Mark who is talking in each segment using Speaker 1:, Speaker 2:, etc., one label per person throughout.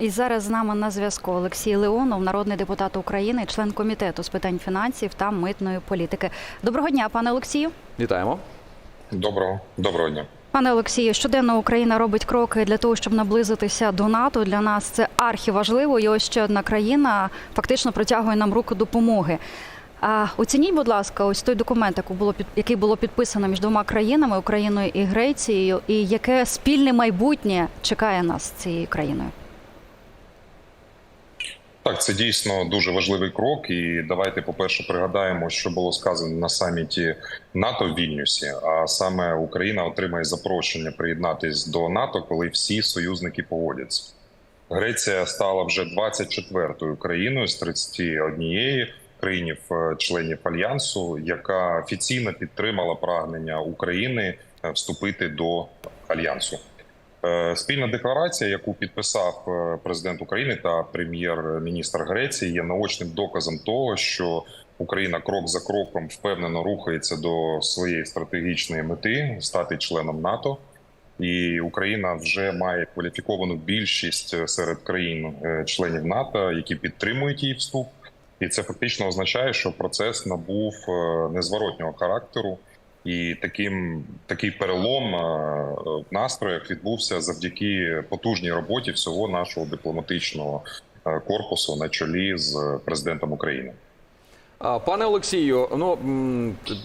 Speaker 1: І зараз з нами на зв'язку Олексій Леонов, народний депутат України, член комітету з питань фінансів та митної політики. Доброго дня, пане Олексію.
Speaker 2: Вітаємо.
Speaker 3: Доброго доброго дня.
Speaker 1: Пане Олексію, щоденно Україна робить кроки для того, щоб наблизитися до НАТО. Для нас це архіважливо. І ось ще одна країна фактично протягує нам руку допомоги. А оцініть, будь ласка, ось той документ, який було під який було підписано між двома країнами Україною і Грецією, і яке спільне майбутнє чекає нас з цією країною.
Speaker 3: Так, це дійсно дуже важливий крок. І давайте, по-перше, пригадаємо, що було сказано на саміті НАТО в Вільнюсі. А саме Україна отримає запрошення приєднатись до НАТО, коли всі союзники погодяться. Греція стала вже 24-ю країною з 31 країнів е, членів альянсу, яка офіційно підтримала прагнення України е, вступити до альянсу. Е, Спільна декларація, яку підписав е, президент України та прем'єр-міністр Греції, є наочним доказом того, що Україна крок за кроком впевнено рухається до своєї стратегічної мети стати членом НАТО. І Україна вже має кваліфіковану більшість е, серед країн-членів НАТО, які підтримують її вступ. І це фактично означає, що процес набув незворотнього характеру. І таким такий перелом е, в настроях відбувся завдяки потужній роботі всього нашого дипломатичного е, корпусу на чолі з президентом України.
Speaker 2: Пане Олексію, ну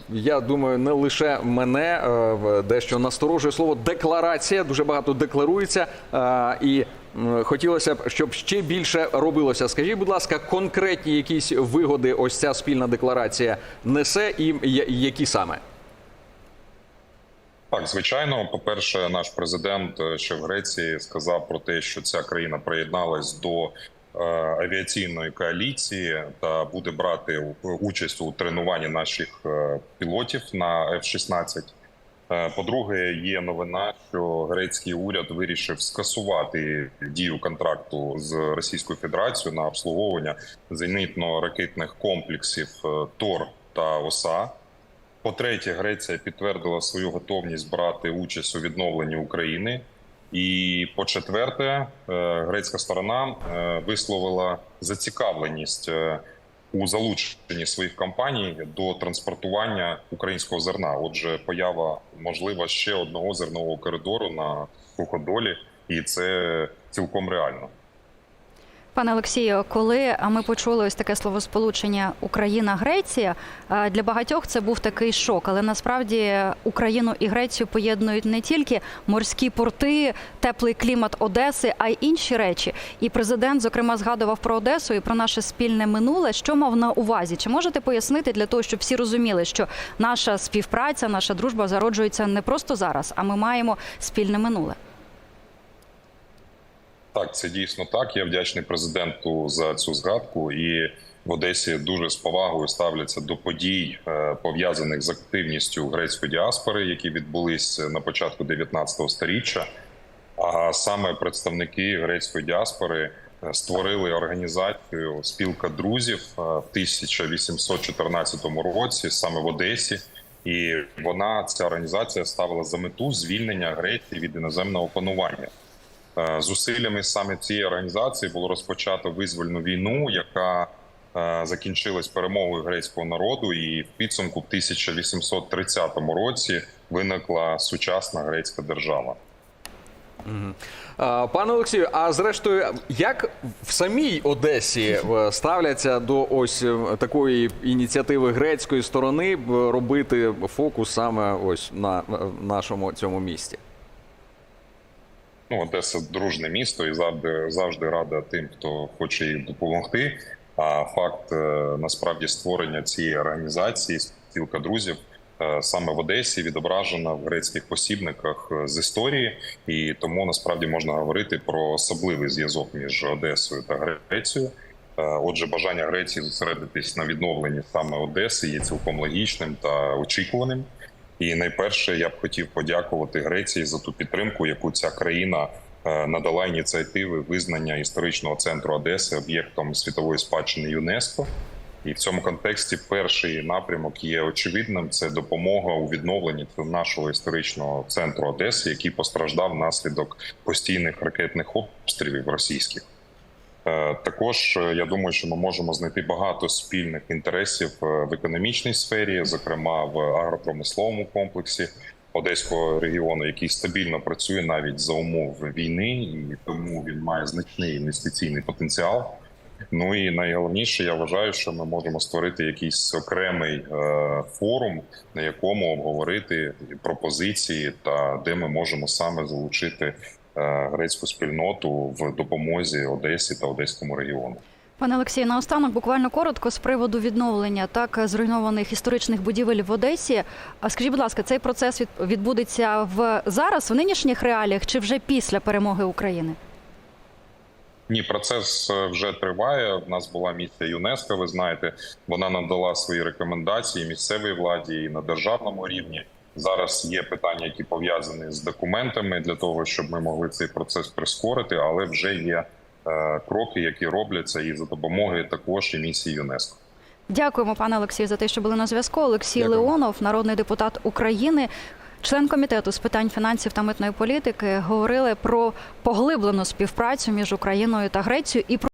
Speaker 2: я думаю, не лише мене е, в- дещо насторожує слово декларація. Дуже багато декларується. е, І хотілося б, щоб ще більше робилося. Скажіть, будь ласка, конкретні якісь вигоди ось ця спільна декларація несе, і які саме?
Speaker 3: Так, звичайно, по-перше, наш президент е, ще в Греції сказав про те, що ця країна приєдналась до е, авіаційної коаліції та буде брати участь у тренуванні наших е, пілотів на F-16. Е, По-друге, є новина, що грецький уряд вирішив скасувати дію контракту з Російською Федерацією на обслуговування зенітно-ракетних комплексів ТОР та ОСА. По-третє, Греція підтвердила свою готовність брати участь у відновленні України. І по-четверте, е, грецька сторона е, висловила зацікавленість е, у залученні своїх компаній до транспортування українського зерна. Отже, поява можлива ще одного зернового коридору на суходолі, і це цілком реально.
Speaker 1: Пане Олексію, коли ми почули ось таке словосполучення Україна-Греція, для багатьох це був такий шок. Але насправді Україну і Грецію поєднують не тільки морські порти, теплий клімат Одеси, а й інші речі. І президент, зокрема, згадував про Одесу і про наше спільне минуле. Що мав на увазі? Чи можете пояснити для того, щоб всі розуміли, що наша співпраця, наша дружба зароджується не просто зараз, а ми маємо спільне минуле?
Speaker 3: Так, це дійсно так. Я вдячний президенту за цю згадку. І в Одесі дуже з повагою ставляться до подій, е, пов'язаних з активністю грецької діаспори, які відбулись на початку 19 століття. А саме представники грецької діаспори е, створили організацію спілка друзів е, в 1814 році, саме в Одесі. І вона ця організація ставила за мету звільнення Греції від іноземного панування. Е, Зусиллями саме цієї організації було розпочато визвольну війну, яка е, закінчилась перемогою грецького народу, і в підсумку в 1830 році виникла сучасна грецька держава.
Speaker 2: Пане Олексію, а зрештою, як в самій Одесі е, ставляться до ось е, такої ініціативи грецької сторони е, робити фокус саме ось на е, нашому цьому місті?
Speaker 3: Ну, Одеса дружне місто і завжди завжди рада тим, хто хоче їй допомогти. А факт е, насправді створення цієї організації спілка друзів е, саме в Одесі відображена в грецьких посібниках е, з історії, і тому насправді можна говорити про особливий зв'язок між Одесою та Грецією. Отже, бажання Греції зосередитись на відновленні саме Одеси є цілком логічним та очікуваним. І найперше я б хотів подякувати Греції за ту підтримку, яку ця країна е, надала ініціативи визнання історичного центру Одеси об'єктом світової спадщини ЮНЕСКО. І в цьому контексті перший напрямок є очевидним: це допомога у відновленні нашого історичного центру Одеси, який постраждав внаслідок постійних ракетних обстрілів російських. Е, Також е, я думаю, що ми можемо знайти багато спільних інтересів е, в економічній сфері, зокрема в агропромисловому комплексі Одеського регіону, який стабільно працює навіть за умов війни, і тому він має значний інвестиційний потенціал. Ну і найголовніше, я вважаю, що ми можемо створити якийсь окремий е, форум, на якому обговорити пропозиції та де ми можемо саме залучити грецьку спільноту в допомозі Одесі та Одеському регіону.
Speaker 1: Пане Олексію, наостанок буквально коротко з приводу відновлення так зруйнованих історичних будівель в Одесі. А скажіть, будь ласка, цей процес відбудеться в зараз, в нинішніх реаліях, чи вже після перемоги України?
Speaker 3: Ні, процес е, вже триває. У нас була місія ЮНЕСКО. Ви знаєте, вона надала свої рекомендації місцевій владі і на державному рівні. Зараз є питання, які пов'язані з документами для того, щоб ми могли цей процес прискорити, але вже є е, кроки, які робляться, і за допомогою також і місії ЮНЕСКО.
Speaker 1: Дякуємо, пане Олексію, за те, що були на зв'язку. Олексій
Speaker 3: Дякую.
Speaker 1: Леонов, народний депутат України, член комітету з питань фінансів та митної політики, говорили про поглиблену співпрацю між Україною та Грецією і про